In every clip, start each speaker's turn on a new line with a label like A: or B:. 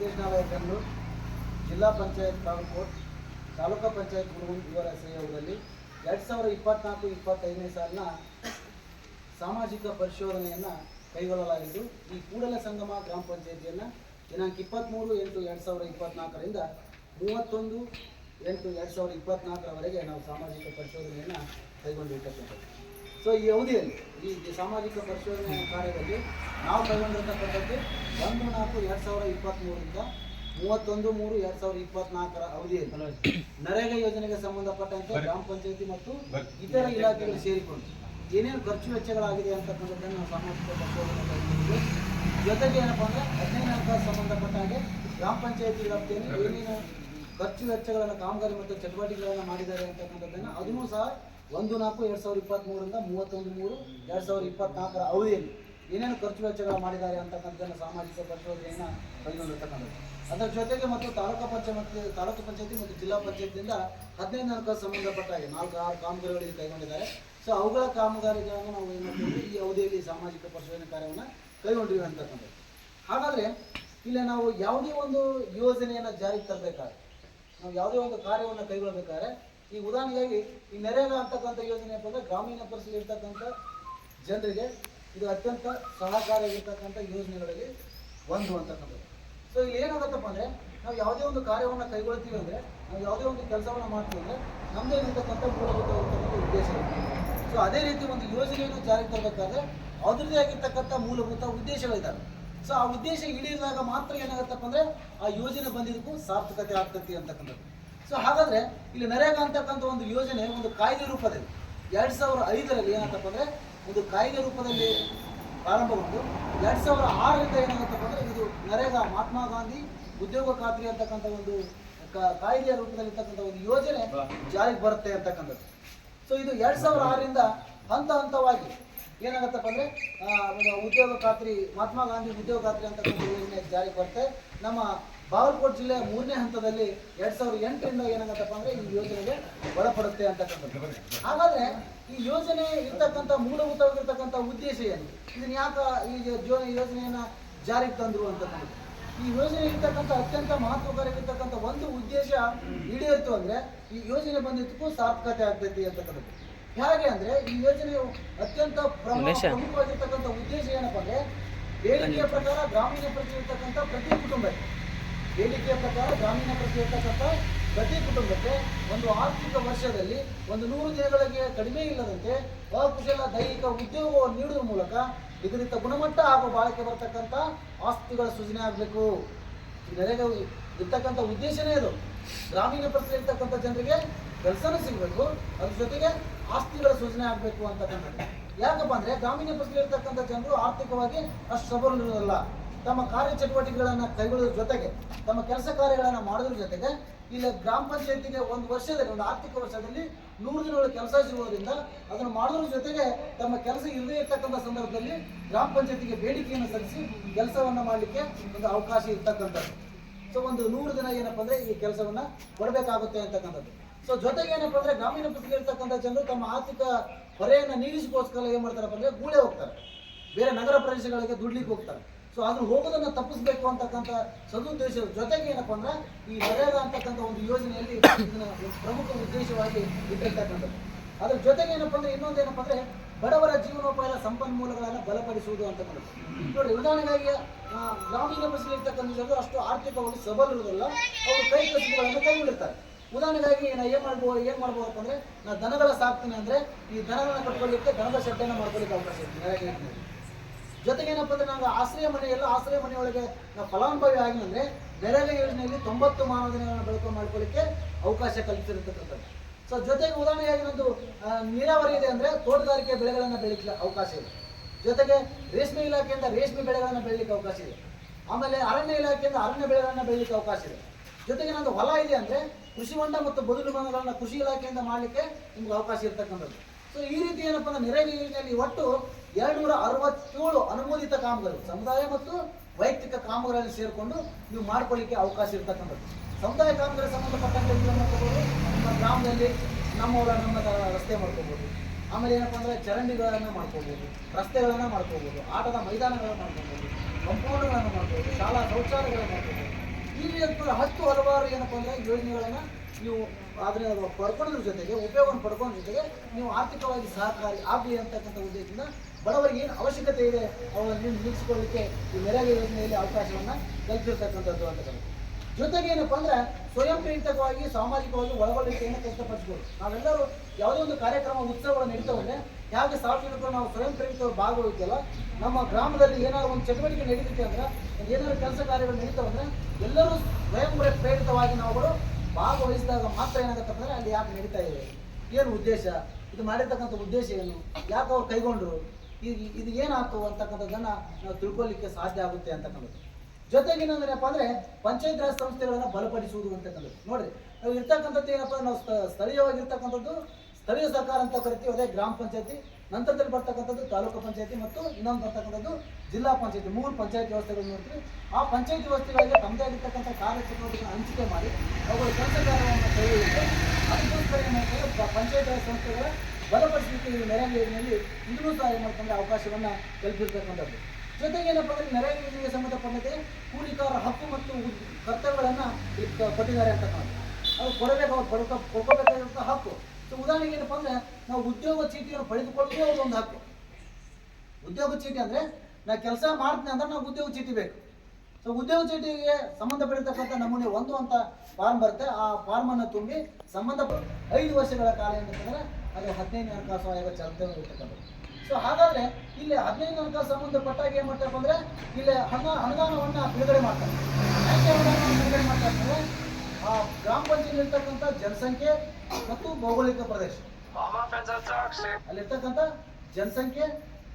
A: ನಿರ್ದೇಶನಾಲಯ ಜಿಲ್ಲಾ ಪಂಚಾಯತ್ ಬಾಗಲಕೋಟ್ ತಾಲೂಕಾ ಪಂಚಾಯತ್ ಗುರು ಇವರ ಸಹಯೋಗದಲ್ಲಿ ಎರಡು ಸಾವಿರದ ಇಪ್ಪತ್ನಾಲ್ಕು, ಇಪ್ಪತ್ತೈದನೇ ಸಾಲಿನ ಸಾಮಾಜಿಕ ಪರಿಶೋಧನೆಯನ್ನು ಕೈಗೊಳ್ಳಲಾಗಿದ್ದು, ಈ ಕೂಡಲ ಸಂಗಮ ಗ್ರಾಮ ಪಂಚಾಯತಿಯನ್ನು ದಿನಾಂಕ ಇಪ್ಪತ್ತ್ಮೂರು ಎಂಟು ಎರಡು ಸಾವಿರದ ಇಪ್ಪತ್ನಾಲ್ಕರಿಂದ ಮೂವತ್ತೊಂದು ಎಂಟು ಎರಡು ಸಾವಿರದ ಇಪ್ಪತ್ನಾಲ್ಕರವರೆಗೆ ನಾವು ಸಾಮಾಜಿಕ ಪರಿಶೋಧನೆಯನ್ನು ಕೈಗೊಂಡಿರ್ತಕ್ಕಂಥದ್ದು. ಸೊ ಈ ಅವಧಿಯಲ್ಲಿ ಈ ಸಾಮಾಜಿಕ ಪರಿಶೋಧನೆ ಕಾರ್ಯದಲ್ಲಿ ನಾವು ಕೈಗೊಂಡಿರ್ತಕ್ಕಂಥದ್ದು ಒಂದು ನಾಲ್ಕು ಎರಡು ಸಾವಿರ ಇಪ್ಪತ್ತ್ಮೂರರಿಂದ ಮೂವತ್ತೊಂದು ಮೂರು ಎರಡು ಸಾವಿರದ ಇಪ್ಪತ್ನಾಲ್ಕರ ಅವಧಿಯಲ್ಲಿ ನರೇಗಾ ಯೋಜನೆಗೆ ಸಂಬಂಧಪಟ್ಟಂತೆ ಗ್ರಾಮ ಪಂಚಾಯತಿ ಮತ್ತು ಇತರ ಇಲಾಖೆಗಳು ಸೇರಿಕೊಂಡು ಏನೇನು ಖರ್ಚು ವೆಚ್ಚಗಳಾಗಿದೆ ಅಂತಕ್ಕಂಥದ್ದನ್ನು ನಾವು ಸಾಮಾಜಿಕ ಪರಿಶೋಧನೆ ಜೊತೆಗೆ ಏನಪ್ಪ ಅಂದರೆ ಹದಿನೈದು ಹಣಕಾಸು ಸಂಬಂಧಪಟ್ಟ ಹಾಗೆ ಗ್ರಾಮ ಪಂಚಾಯತಿ ವ್ಯಾಪ್ತಿಯಲ್ಲಿ ಏನೇನು ಖರ್ಚು ವೆಚ್ಚಗಳನ್ನು ಕಾಮಗಾರಿ ಮತ್ತು ಚಟುವಟಿಕೆಗಳನ್ನು ಮಾಡಿದ್ದಾರೆ ಅಂತಕ್ಕಂಥದ್ದನ್ನು ಅದನ್ನೂ ಸಹ ಒಂದು ನಾಲ್ಕು, ಎರಡು ಸಾವಿರದ ಇಪ್ಪತ್ತ್ಮೂರರಿಂದ ಮೂವತ್ತೊಂದು, ಮೂರು, ಎರಡು ಸಾವಿರದ ಇಪ್ಪತ್ನಾಲ್ಕರ ಅವಧಿಯಲ್ಲಿ ಏನೇನು ಖರ್ಚು ವೆಚ್ಚಗಳು ಮಾಡಿದ್ದಾರೆ ಅಂತಕ್ಕಂಥದ್ದನ್ನು ಸಾಮಾಜಿಕ ಪರಿಶೋಧನೆಯನ್ನು ಕೈಗೊಂಡಿರ್ತಕ್ಕಂಥದ್ದು. ಅದರ ಜೊತೆಗೆ ಮತ್ತು ತಾಲೂಕು ಪಂಚಾಯತ್ ತಾಲೂಕು ಪಂಚಾಯತಿ ಮತ್ತು ಜಿಲ್ಲಾ ಪಂಚಾಯತಿಯಿಂದ ಹದಿನೈದು ನಾಲ್ಕು ಸಂಬಂಧಪಟ್ಟ ಹಾಗೆ ನಾಲ್ಕು, ಆರು ಕಾಮಗಾರಿಗಳಿಗೆ ಕೈಗೊಂಡಿದ್ದಾರೆ. ಸೊ ಅವುಗಳ ಕಾಮಗಾರಿಗಳನ್ನು ನಾವು ಏನು ಮಾಡ್ತೀವಿ ಈ ಅವಧಿಯಲ್ಲಿ ಸಾಮಾಜಿಕ ಪರಿಶೋಧನೆ ಕಾರ್ಯವನ್ನು ಕೈಗೊಂಡಿವಿ ಅಂತಕ್ಕಂಥದ್ದು. ಹಾಗಾದರೆ ಇಲ್ಲಿ ನಾವು ಯಾವುದೇ ಒಂದು ಯೋಜನೆಯನ್ನು ಜಾರಿಗೆ ತರಬೇಕಾದ್ರೆ, ನಾವು ಯಾವುದೇ ಒಂದು ಕಾರ್ಯವನ್ನು ಕೈಗೊಳ್ಳಬೇಕಾದ್ರೆ ಈ ಉದಾಹರಣೆಗಾಗಿ ಈ ನೆರೆಯಲ್ಲ ಅಂತಕ್ಕಂಥ ಯೋಜನೆ ಏನಪ್ಪ ಅಂದ್ರೆ ಗ್ರಾಮೀಣ ಪರಿಸರ ಇರ್ತಕ್ಕಂಥ ಜನರಿಗೆ ಇದು ಅತ್ಯಂತ ಸಹಕಾರಿಯಾಗಿರ್ತಕ್ಕಂಥ ಯೋಜನೆಗಳಲ್ಲಿ ಒಂದು ಅಂತಕ್ಕಂಥದ್ದು. ಸೊ ಇಲ್ಲಿ ಏನಾಗುತ್ತಪ್ಪ ಅಂದರೆ ನಾವು ಯಾವುದೇ ಒಂದು ಕಾರ್ಯವನ್ನು ಕೈಗೊಳ್ತೀವಿ ಅಂದರೆ, ನಾವು ಯಾವುದೇ ಒಂದು ಕೆಲಸವನ್ನು ಮಾಡ್ತೀವಿ ಅಂದ್ರೆ ನಮ್ಮದೇ ಇರತಕ್ಕಂಥ ಮೂಲಭೂತವಾಗಿರ್ತಕ್ಕಂಥ ಉದ್ದೇಶ ಇರುತ್ತೆ ಸೊ ಅದೇ ರೀತಿ ಒಂದು ಯೋಜನೆಯನ್ನು ಜಾರಿಗೆ ತರಬೇಕಾದ್ರೆ ಅದರದೇ ಆಗಿರ್ತಕ್ಕಂಥ ಮೂಲಭೂತ ಉದ್ದೇಶಗಳಿದ್ದಾವೆ. ಸೊ ಆ ಉದ್ದೇಶ ಈಡೇರಿದಾಗ ಮಾತ್ರ ಏನಾಗುತ್ತಪ್ಪ ಅಂದರೆ ಆ ಯೋಜನೆ ಬಂದಿದ್ದಕ್ಕೂ ಸಾರ್ಥಕತೆ ಆಗ್ತತಿ ಅಂತಕ್ಕಂಥದ್ದು. ಸೊ ಹಾಗಾದರೆ ಇಲ್ಲಿ ನರೇಗಾ ಅಂತಕ್ಕಂಥ ಒಂದು ಯೋಜನೆ ಒಂದು ಕಾಯ್ದೆ ರೂಪದಲ್ಲಿ ಎರಡು ಸಾವಿರ ಐದರಲ್ಲಿ ಏನಂತಪ್ಪ ಅಂದರೆ ಒಂದು ಕಾಯ್ದೆ ರೂಪದಲ್ಲಿ ಪ್ರಾರಂಭಗೊಂಡು ಎರಡು ಸಾವಿರ ಆರರಿಂದ ಏನಾಗುತ್ತಪ್ಪ ಅಂದರೆ ಇದು ನರೇಗಾ, ಮಹಾತ್ಮ ಗಾಂಧಿ ಉದ್ಯೋಗ ಖಾತ್ರಿ ಅಂತಕ್ಕಂಥ ಒಂದು ಕಾಯ್ದೆಯ ರೂಪದಲ್ಲಿ ಇರ್ತಕ್ಕಂಥ ಒಂದು ಯೋಜನೆ ಜಾರಿಗೆ ಬರುತ್ತೆ ಅಂತಕ್ಕಂಥದ್ದು. ಸೊ ಇದು ಎರಡು ಸಾವಿರ ಆರರಿಂದ ಹಂತ ಹಂತವಾಗಿ ಏನಾಗುತ್ತಪ್ಪ ಅಂದರೆ ಉದ್ಯೋಗ ಖಾತ್ರಿ, ಮಹಾತ್ಮ ಗಾಂಧಿ ಉದ್ಯೋಗ ಖಾತ್ರಿ ಅಂತಕ್ಕಂಥ ಯೋಜನೆ ಜಾರಿಗೆ ಬರುತ್ತೆ. ನಮ್ಮ ಬಾಗಲಕೋಟೆ ಜಿಲ್ಲೆ ಮೂರನೇ ಹಂತದಲ್ಲಿ ಎರಡ್ ಸಾವಿರದ ಎಂಟರಿಂದ ಏನಾಗತ್ತಪ್ಪ ಅಂದ್ರೆ ಈ ಯೋಜನೆಗೆ ಒಳಪಡುತ್ತೆ ಅಂತಕ್ಕಂಥದ್ದು. ಹಾಗಾದ್ರೆ ಈ ಯೋಜನೆ ಇರ್ತಕ್ಕಂಥ ಮೂಲಭೂತವಾಗಿರ್ತಕ್ಕಂಥ ಉದ್ದೇಶ ಏನು? ಇದನ್ನ ಯಾಕ ಈ ಯೋಜನೆಯನ್ನ ಯೋಜನೆಯನ್ನು ಜಾರಿಗೆ ತಂದ್ರು ಅಂತಕ್ಕಂಥದ್ದು? ಈ ಯೋಜನೆ ಇರ್ತಕ್ಕಂಥ ಅತ್ಯಂತ ಮಹತ್ವಕಾರಿಯಾಗಿರ್ತಕ್ಕಂಥ ಒಂದು ಉದ್ದೇಶ ಈಡೇರಿತು ಅಂದ್ರೆ ಈ ಯೋಜನೆ ಬಂದಿದ್ದಕ್ಕೂ ಸಾರ್ಥಕತೆ ಆಗ್ತೈತಿ ಅಂತಕ್ಕಂಥದ್ದು. ಹೇಗೆ ಅಂದ್ರೆ ಈ ಯೋಜನೆಯು ಅತ್ಯಂತ ಪ್ರಮುಖ ಪ್ರಮುಖವಾಗಿರ್ತಕ್ಕಂಥ ಉದ್ದೇಶ ಏನಪ್ಪ ಅಂದ್ರೆ ಬೇಡಿಕೆಯ ಪ್ರಕಾರ ಗ್ರಾಮೀಣ ಪ್ರತಿ ಇರ್ತಕ್ಕಂಥ ಪ್ರತಿ ಕುಟುಂಬಕ್ಕೆ ಬೇಡಿಕೆಯ ಪ್ರಕಾರ ಗ್ರಾಮೀಣ ಇರ್ತಕ್ಕಂಥ ಪ್ರತಿ ಕುಟುಂಬಕ್ಕೆ ಒಂದು ಆರ್ಥಿಕ ವರ್ಷದಲ್ಲಿ ಒಂದು ನೂರು ದಿನಗಳಿಗೆ ಕಡಿಮೆ ಇಲ್ಲದಂತೆ ಅಕುಶಲ ದೈಹಿಕ ಉದ್ಯೋಗವನ್ನು ನೀಡುವ ಮೂಲಕ ಇದರಿಂದ ಗುಣಮಟ್ಟ ಹಾಗೂ ಬಾಳಿಕೆ ಬರತಕ್ಕಂಥ ಆಸ್ತಿಗಳ ಸೃಜನೆ ಆಗಬೇಕು. ನರೇಗಾ ಇರ್ತಕ್ಕಂಥ ಉದ್ದೇಶನೇ ಅದು ಗ್ರಾಮೀಣ ಪ್ರದೇಶ ಇರ್ತಕ್ಕಂಥ ಜನರಿಗೆ ಕೆಲಸನೂ ಸಿಗಬೇಕು, ಅದ್ರ ಜೊತೆಗೆ ಆಸ್ತಿಗಳ ಸೃಜನೆ ಆಗಬೇಕು ಅಂತಕ್ಕಂಥದ್ದು ಯಾಕಪ್ಪ ಅಂದರೆ ಗ್ರಾಮೀಣ ಪ್ರದೇಶ ಇರ್ತಕ್ಕಂಥ ಜನರು ಆರ್ಥಿಕವಾಗಿ ಅಷ್ಟು ಸಬಲರಲ್ಲ ತಮ್ಮ ಕಾರ್ಯಚಟುವಟಿಕೆಗಳನ್ನು ಕೈಗೊಳ್ಳೋದ್ರ ಜೊತೆಗೆ, ತಮ್ಮ ಕೆಲಸ ಕಾರ್ಯಗಳನ್ನು ಮಾಡೋದ್ರ ಜೊತೆಗೆ, ಇಲ್ಲಿ ಗ್ರಾಮ ಪಂಚಾಯತಿಗೆ ಒಂದು ವರ್ಷದಲ್ಲಿ, ಒಂದು ಆರ್ಥಿಕ ವರ್ಷದಲ್ಲಿ ನೂರು ದಿನಗಳ ಕೆಲಸ ಸಿಗೋದ್ರಿಂದ ಅದನ್ನು ಮಾಡೋದ್ರ ಜೊತೆಗೆ ತಮ್ಮ ಕೆಲಸ ಇಲ್ಲದೇ ಇರ್ತಕ್ಕಂಥ ಸಂದರ್ಭದಲ್ಲಿ ಗ್ರಾಮ ಪಂಚಾಯತಿಗೆ ಬೇಡಿಕೆಯನ್ನು ಸಲ್ಲಿಸಿ ಕೆಲಸವನ್ನು ಮಾಡಲಿಕ್ಕೆ ಒಂದು ಅವಕಾಶ ಇರ್ತಕ್ಕಂಥದ್ದು. ಸೊ ಒಂದು ನೂರು ದಿನ ಏನಪ್ಪ ಅಂದರೆ ಈ ಕೆಲಸವನ್ನ ಕೊಡಬೇಕಾಗುತ್ತೆ ಅಂತಕ್ಕಂಥದ್ದು. ಸೊ ಜೊತೆಗೆ ಏನಪ್ಪ ಅಂದ್ರೆ ಗ್ರಾಮೀಣ ಇರ್ತಕ್ಕಂಥ ಜನರು ತಮ್ಮ ಆರ್ಥಿಕ ಹೊರೆಯನ್ನು ನೀಗಿಸಿಕೋಸ್ಕರ ಏನು ಮಾಡ್ತಾರಪ್ಪ ಅಂದ್ರೆ ಗೂಳೆ ಹೋಗ್ತಾರೆ. ಬೇರೆ ನಗರ ಪ್ರದೇಶಗಳಿಗೆ ದುಡ್ಲಿಕ್ಕೆ ಹೋಗ್ತಾರೆ. ಸೊ ಅದನ್ನು ಹೋಗೋದನ್ನ ತಪ್ಪಿಸ್ಬೇಕು ಅಂತಕ್ಕಂಥ ಸದುದ್ದೇಶದ ಜೊತೆಗೆ ಏನಪ್ಪ ಅಂದ್ರೆ ಈ ನರೇಗಾ ಅಂತಕ್ಕಂಥ ಒಂದು ಯೋಜನೆಯಲ್ಲಿ ಪ್ರಮುಖ ಉದ್ದೇಶವಾಗಿ ಇಟ್ಟಿರ್ತಕ್ಕಂಥದ್ದು. ಅದ್ರ ಜೊತೆಗೆ ಏನಪ್ಪ ಅಂದ್ರೆ ಇನ್ನೊಂದು ಏನಪ್ಪ ಅಂದ್ರೆ ಬಡವರ ಜೀವನೋಪಾಯದ ಸಂಪನ್ಮೂಲಗಳನ್ನು ಬಲಪಡಿಸುವುದು ಅಂತಕ್ಕಂಥದ್ದು. ನೋಡಿ ಉದಾಹರಣೆಗಾಗಿ ಗ್ರಾಮೀಣ ಬಸ್ಸಲ್ಲಿ ಇರ್ತಕ್ಕಂಥ ಜನರು ಅಷ್ಟು ಆರ್ಥಿಕವಾಗಿ ಸಬಲರಿರೋದಿಲ್ಲ ಅವರು ಕೈ ಕಸುಬುಗಳನ್ನು ಕೈಗೊಂಡಿರ್ತಾರೆ ಉದಾಹರಣೆಗಾಗಿ ನಾ ಏನ್ ಮಾಡ್ಬೋದು ಏನ್ ಮಾಡ್ಬೋದಪ್ಪ ಅಂದ್ರೆ ನಾ ದನಗಳ ಸಾಕ್ತೀನಿ ಅಂದ್ರೆ ಈ ದನಗಳನ್ನ ಕಟ್ಕೊಳ್ಳಿಕ್ಕೆ ದನದ ಶೆಡ್ಡನ್ನು ಮಾಡ್ಕೊಳ್ಳಿಕ್ಕೆ ಅವಕಾಶ ಇದೆ. ಜೊತೆಗೆ ಏನಪ್ಪ ಅಂದ್ರೆ ನಾವು ಆಶ್ರಯ ಮನೆ, ಎಲ್ಲ ಆಶ್ರಯ ಮನೆಯೊಳಗೆ ನಾವು ಫಲಾನುಭವಿ ಆಗಿಲ್ಲ ಅಂದ್ರೆ ನರೇಗಾ ಯೋಜನೆಯಲ್ಲಿ ತೊಂಬತ್ತು ಮಾನವ ದಿನಗಳನ್ನು ಬಳಕೆ ಮಾಡ್ಕೊಳ್ಳಿಕ್ಕೆ ಅವಕಾಶ ಕಲ್ಪಿಸಿರ್ತಕ್ಕಂಥದ್ದು. ಸೊ ಜೊತೆಗೆ ಉದಾಹರಣೆಯಾಗಿ ಒಂದು ನೀರಾವರಿ ಇದೆ ಅಂದ್ರೆ ತೋಟಗಾರಿಕೆ ಬೆಳೆಗಳನ್ನು ಬೆಳಿಲಿಕ್ಕೆ ಅವಕಾಶ ಇದೆ. ಜೊತೆಗೆ ರೇಷ್ಮೆ ಇಲಾಖೆಯಿಂದ ರೇಷ್ಮೆ ಬೆಳೆಗಳನ್ನು ಬೆಳಿಲಿಕ್ಕೆ ಅವಕಾಶ ಇದೆ. ಆಮೇಲೆ ಅರಣ್ಯ ಇಲಾಖೆಯಿಂದ ಅರಣ್ಯ ಬೆಳೆಗಳನ್ನು ಬೆಳಿಲಿಕ್ಕೆ ಅವಕಾಶ ಇದೆ. ಜೊತೆಗೆ ನಂದು ಹೊಲ ಇದೆ ಅಂದ್ರೆ ಕೃಷಿ ಹೊಂಡ ಮತ್ತು ಬದುಲು ಮನಗಳನ್ನು ಕೃಷಿ ಇಲಾಖೆಯಿಂದ ಮಾಡಲಿಕ್ಕೆ ನಿಮ್ಗೆ ಅವಕಾಶ ಇರ್ತಕ್ಕಂಥದ್ದು. ಸೊ ಈ ರೀತಿ ಏನಪ್ಪ ಅಂದ್ರೆ ನೆರವಿ ಯೋಜನೆಯಲ್ಲಿ ಒಟ್ಟು ಎರಡ್ನೂರ ಅರವತ್ತೇಳು ಅನುಮೋದಿತ ಕಾಮಗಾರಿ ಸಮುದಾಯ ಮತ್ತು ವೈಯಕ್ತಿಕ ಕಾಮಗಾರಿಯಲ್ಲಿ ಸೇರಿಕೊಂಡು ನೀವು ಮಾಡ್ಕೊಳ್ಳಿಕ್ಕೆ ಅವಕಾಶ ಇರ್ತಕ್ಕಂಥದ್ದು. ಸಮುದಾಯ ಕಾಮಗಾರಿ ಸಂಬಂಧಪಟ್ಟಂತೆ ನೀವು ನಮ್ಮ ಗ್ರಾಮದಲ್ಲಿ ನಮ್ಮವರ ನಮ್ಮ ರಸ್ತೆ ಮಾಡ್ಕೋಬಹುದು ಆಮೇಲೆ ಏನಪ್ಪ ಅಂದ್ರೆ ಚರಂಡಿಗಳನ್ನು ಮಾಡ್ಕೋಬಹುದು ರಸ್ತೆಗಳನ್ನು ಮಾಡ್ಕೋಬಹುದು ಆಟದ ಮೈದಾನಗಳನ್ನು ಮಾಡ್ಕೋಬಹುದು ಕಂಪೌಂಡ್ಗಳನ್ನು ಮಾಡ್ಕೋಬಹುದು ಶಾಲಾ ಶೌಚಾಲಯಗಳನ್ನು ಮಾಡ್ಕೋಬೋದು. ಈ ಹತ್ತು ಹಲವಾರು ಏನಪ್ಪ ಅಂದ್ರೆ ಯೋಜನೆಗಳನ್ನ ನೀವು ಅದನ್ನ ಪಡ್ಕೊಳ್ಳೋದ್ರ ಜೊತೆಗೆ, ಉಪಯೋಗವನ್ನು ಪಡ್ಕೊಳ್ಳೋದ್ರ ಜೊತೆಗೆ ನೀವು ಆರ್ಥಿಕವಾಗಿ ಸಹಕಾರಿ ಆಗಲಿ ಅಂತಕ್ಕಂಥ ಉದ್ದೇಶದಿಂದ ಬಡವರಿಗೆ ಏನು ಅವಶ್ಯಕತೆ ಇದೆ ಅವುಗಳನ್ನು ನಿಲ್ಲಿಸಿಕೊಳ್ಳಲಿಕ್ಕೆ ಈ ನರೇಗಾ ಯೋಜನೆಯಲ್ಲಿ ಅವಕಾಶವನ್ನು ಕಲ್ಪಿರ್ತಕ್ಕಂಥದ್ದು ಅಂತ ಜೊತೆಗೆ ಏನಪ್ಪ ಅಂದ್ರೆ ಸ್ವಯಂ ಪ್ರೇರಿತವಾಗಿ ಸಾಮಾಜಿಕವಾಗಿ ಒಳಗೊಳ್ಳಿಕೆಯನ್ನು ಕಷ್ಟಪಡಿಸ್ಬೋದು. ನಾವೆಲ್ಲರೂ ಯಾವುದೇ ಒಂದು ಕಾರ್ಯಕ್ರಮ, ಉತ್ಸವಗಳು ನಡೀತಾವಂದ್ರೆ ಯಾಕೆ ಸಾರ್ವಜನಿಕರು ನಾವು ಸ್ವಯಂ ಪ್ರೇರಿತವಾಗಿ ಭಾಗವಹಿಸಲ್ಲ ನಮ್ಮ ಗ್ರಾಮದಲ್ಲಿ ಏನಾದ್ರು ಒಂದು ಚಟುವಟಿಕೆ ನಡೀತೈತೆ ಅಂದ್ರೆ, ಏನಾದ್ರು ಕೆಲಸ ಕಾರ್ಯಗಳು ನಡೀತಾವಂದ್ರೆ ಎಲ್ಲರೂ ಸ್ವಯಂ ಪ್ರೇರಿತವಾಗಿ ನಾವುಗಳು ಭಾಗವಹಿಸಿದಾಗ ಮಾತ್ರ ಏನಾಗುತ್ತೆ ಅಂದ್ರೆ ಅಲ್ಲಿ ಯಾಕೆ ನಡೀತಾ ಇದೆ? ಏನು ಉದ್ದೇಶ? ಇದು ಮಾಡಿರ್ತಕ್ಕಂಥ ಉದ್ದೇಶ ಏನು? ಯಾಕೆ ಅವ್ರು ಕೈಗೊಂಡ್ರು? ಇದು ಇದು ಏನಾಯ್ತು ಅಂತಕ್ಕಂಥದ್ದನ್ನ ನಾವು ತಿಳ್ಕೊಳ್ಳಿಕ್ಕೆ ಸಾಧ್ಯ ಆಗುತ್ತೆ ಅಂತಕ್ಕಂಥದ್ದು. ಜೊತೆಗೆ ಏನಂದ್ರಪ್ಪ ಅಂದರೆ ಪಂಚಾಯತ್ ರಾಜ್ ಸಂಸ್ಥೆಗಳನ್ನ ಬಲಪಡಿಸುವುದು ಅಂತಕ್ಕಂಥದ್ದು. ನೋಡಿರಿ, ನಾವು ಇರ್ತಕ್ಕಂಥದ್ದು ಏನಪ್ಪ ನಾವು ಸ್ಥ- ಸ್ಥಳೀಯವಾಗಿರ್ತಕ್ಕಂಥದ್ದು ಸ್ಥಳೀಯ ಸರ್ಕಾರ ಅಂತ ಕರಿತೀವಿ ಅದೇ ಗ್ರಾಮ ಪಂಚಾಯತಿ, ನಂತರದಲ್ಲಿ ಬರ್ತಕ್ಕಂಥದ್ದು ತಾಲೂಕು ಪಂಚಾಯತಿ ಮತ್ತು ಇನ್ನೊಂದು ಬರ್ತಕ್ಕಂಥದ್ದು ಜಿಲ್ಲಾ ಪಂಚಾಯತಿ, ಮೂರು ಪಂಚಾಯತ್ ವ್ಯವಸ್ಥೆಗಳು ನೋಡ್ತೀವಿ. ಆ ಪಂಚಾಯತ್ ವ್ಯವಸ್ಥೆಗಳಿಗೆ ತಮ್ಮದೇ ಆಗಿರ್ತಕ್ಕಂಥ ಕಾರ್ಯಚಟುವಟಿಕೆ ಹಂಚಿಕೆ ಮಾಡಿ, ಅವುಗಳ ಕೆಲಸ ಕಾರ್ಯವನ್ನು ಕೈಗೊಳ್ಳುತ್ತೆ ಅದಕ್ಕೋಸ್ಕರ ಏನು ಮಾಡ್ತಾರೆ ಪಂಚಾಯತ್ ಸಂಸ್ಥೆಗಳ ಬಲಪಡಿಸಲಿಕ್ಕೆ ಈ ನರೇಗಾ ಯೋಜನೆಯಲ್ಲಿ ಇನ್ನೂ ಸಹ ಏನು ಅವಕಾಶವನ್ನು ಅವಕಾಶವನ್ನ ಕಲ್ಪಿರ್ತಕ್ಕಂಥದ್ದು ಜೊತೆಗೆ ಏನಪ್ಪ ಅಂದರೆ ನರೇಗಾ ಯೋಜನೆಗೆ ಸಂಬಂಧಪಟ್ಟಂತೆ ಕೂಲಿಕಾರ ಹಕ್ಕು ಮತ್ತು ಕರ್ತವ್ಯಗಳನ್ನು ಕೊಟ್ಟಿದ್ದಾರೆ ಅಂತಕ್ಕಂಥದ್ದು ಅದು ಕೊಡಬೇಕು ಅವ್ರು ಪಡ್ಕೊ ಕೊಡ್ಕೋಬೇಕಾಗಿರುವಂಥ ಹಕ್ಕು. ಸೊ ಉದಾಹರಣೆಗೆ ಏನಪ್ಪ ಅಂದ್ರೆ, ನಾವು ಉದ್ಯೋಗ ಚೀಟಿಯನ್ನು ಪಡೆದುಕೊಳ್ಳೋದು ಅದು ಒಂದು ಹಕ್ಕು. ಉದ್ಯೋಗ ಚೀಟಿ ಅಂದ್ರೆ, ನಾ ಕೆಲಸ ಮಾಡ್ತೀನಿ ಅಂದ್ರೆ ನಾವು ಉದ್ಯೋಗ ಚೀಟಿ ಬೇಕು. ಸೊ ಉದ್ಯೋಗ ಚೀಟಿಗೆ ಸಂಬಂಧಪಟ್ಟಿರ್ತಕ್ಕಂಥ ನಮೂನೆ ಒಂದು ಅಂತ ಫಾರ್ಮ್ ಬರುತ್ತೆ. ಆ ಫಾರ್ಮ್ ಅನ್ನು ತುಂಬಿ ಸಂಬಂಧ ಐದು ವರ್ಷಗಳ ಕಾಲ ಏನಂತಂದ್ರೆ, ಅದು ಹದಿನೈದು ಹಣಕಾಸು ಆಯೋಗ ಚಾಲ್ತಿ ಇರ್ತಕ್ಕಂಥದ್ದು ಸೊ ಹಾಗಾದ್ರೆ ಇಲ್ಲಿ ಹದಿನೈದು ಹಣಕಾಸು ಸಂಬಂಧಪಟ್ಟಾಗ ಏನ್ ಮಾಡ್ತಾರಪ್ಪ ಅಂದ್ರೆ, ಇಲ್ಲಿ ಹಣ, ಅನುದಾನವನ್ನ ಬಿಡುಗಡೆ ಮಾಡ್ತಾರೆ. ಬಿಡುಗಡೆ ಮಾಡ್ತಾರೆ ಆ ಗ್ರಾಮ ಪಂಚಾಯತ್ ಇರ್ತಕ್ಕಂಥ ಜನಸಂಖ್ಯೆ ಮತ್ತು ಭೌಗೋಳಿಕ ಪ್ರದೇಶ. ಅಲ್ಲಿರ್ತಕ್ಕಂಥ ಜನಸಂಖ್ಯೆ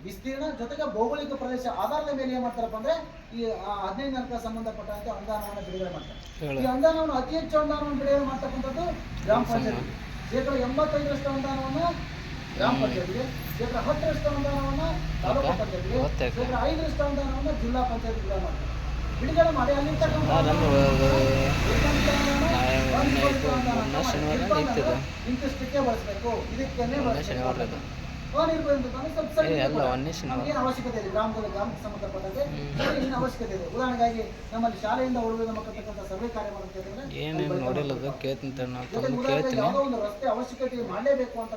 A: ವಿಸ್ತೀರ್ಣ ಜೊತೆಗೆ ಭೌಗೋಳಿಕ ಪ್ರದೇಶ ಆಧಾರದ ಮೇಲೆ ಏನ್ ಮಾಡ್ತಾರಪ್ಪ ಅಂದ್ರೆ ಈ ಹದಿನೈದು ಹಣಕ ಸಂಬಂಧಪಟ್ಟಂತೆ ಅನುದಾನವನ್ನು ಬಿಡುಗಡೆ ಮಾಡ್ತಾರೆ. ಈ ಅನುದಾನವನ್ನು ಅತಿ ಹೆಚ್ಚು ಅನುದಾನವನ್ನು ಬಿಡುಗಡೆ ಮಾಡ್ತಕ್ಕಂಥದ್ದು ಗ್ರಾಮ ಪಂಚಾಯತ್ ಶೇಕಡ ಎಂಬತ್ತೈದರಷ್ಟು ಅನುದಾನವನ್ನು ಗ್ರಾಮ ಪಂಚಾಯತ್ಗೆ ಶೇಕಡ ಹತ್ತರಷ್ಟು ಅನುದಾನವನ್ನು ತಾಲೂಕು ಪಂಚಾಯತ್ಗೆ. ಶೇಕಡ ಐದರಷ್ಟು ಅನುದಾನವನ್ನು ಜಿಲ್ಲಾ ಪಂಚಾಯತ್ ಬಿಡುಗಡೆ ಮಾಡ್ತಾರೆ.
B: ಮೊನ್ನೆ ಶನಿವಾರ ನಿಂತಿದೆ. ಮೊನ್ನೆ ಶನಿವಾರ ಅಲ್ಲ. ಒಂದೇ ಶನಿವಾರ.
A: ಅವಶ್ಯಕತೆ ಇದೆ ಗ್ರಾಮದಲ್ಲಿ ಗ್ರಾಮಕ್ಕೆ ಸಂಬಂಧಪಟ್ಟಂತೆ
B: ಹ್ಮ್.
A: ಏನು ಅವಶ್ಯಕತೆ ಇದೆ ಉದಾಹರಣೆಗಾಗಿ ನಮ್ಮಲ್ಲಿ ಶಾಲೆಯಿಂದ ಮಕ್ಕಳತಕ್ಕಂಥ ಸರ್ವೆ ಕಾರ್ಯ ಮಾಡುತ್ತೆ
B: ಏನೇನು ನೋಡಿಲ್ಲ ಅದು ಕೇಳ್ತೀನಿ ನಾವು ಕೇಳ್ತೀನಿ
A: ಯಾವುದೋ ಒಂದು ರಸ್ತೆ ಅವಶ್ಯಕತೆ ಮಾಡಲೇಬೇಕು ಅಂತ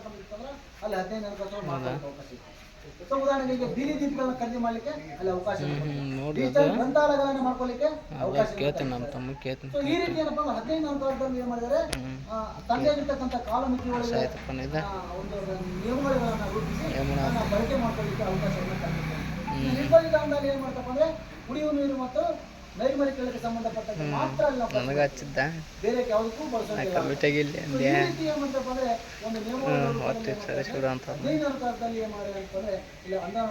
A: ಅಲ್ಲಿ ಹದಿನೈದು ಮಾಡ್ಕೊಳ್ಳೋಕೆ ಅವಕಾಶ ಸೊ ಉದಾಹರಣೆಗೆ ಈಗ ಬೀದಿ ದೀಪಗಳನ್ನ ಖರೀದಿ ಮಾಡ್ಲಿಕ್ಕೆ ಅಲ್ಲಿ ಅವಕಾಶ ಡಿಜಿಟಲ್ ಗ್ರಂಥಾಲಯಗಳನ್ನ ಮಾಡ್ಕೊಳ್ಳಿಕ್ಕೆ ಅವಕಾಶ ಇದೆ.
B: ನಮ್ಮ ತಮ್ಮ
A: ಸೊ ಈ ರೀತಿ ಏನಪ್ಪ ಅಂದ್ರೆ ಹದಿನೈದು ಹಣಕಾಸದಲ್ಲಿ ಏನ್ ಮಾಡಿದರೆ ತಂದೆ ಆಗಿರ್ತಕ್ಕಂಥ ಕಾಲಮಿತಿ ಒಳಗೆ ಆ, ಒಂದು ನಿಯಮಗಳನ್ನ ರೂಪಿಸಿ ಬಳಕೆ ಮಾಡ್ಕೊಳ್ಳಿಕ್ಕೆ ಅವಕಾಶವನ್ನ. ಈ ನಿರ್ಬಂಧಿತ ಏನ್ ಮಾಡ್ತಪ್ಪ ಅಂದ್ರೆ ಕುಡಿಯುವ ನೀರು ಮತ್ತು ನೈರ್ಮಲ್ಯಕ್ಕೆ ಸಂಬಂಧಪಟ್ಟಂತೆ ಮಾತ್ರ ಅಲ್ಲ
B: ನನಗೆ ಹಚ್ಚಿದ್ದ.
A: ಬೇರೆ ಯಾವುದಕ್ಕೂ ಬಳಸೋದಿಲ್ಲ.
B: ಕಮಿಟಿಯಾಗಿ ಇಲ್ಲಿ ಅಂದೆ
A: ಒಂದು ನಿಯಮ
B: ಸರಿ? ಅಂತ.
A: ಅಂದ್ರೆ ಇಲ್ಲ ಏನ್ ಅಂತಂದ್ರೆ ಇಲ್ಲಿ ಅನುದಾನ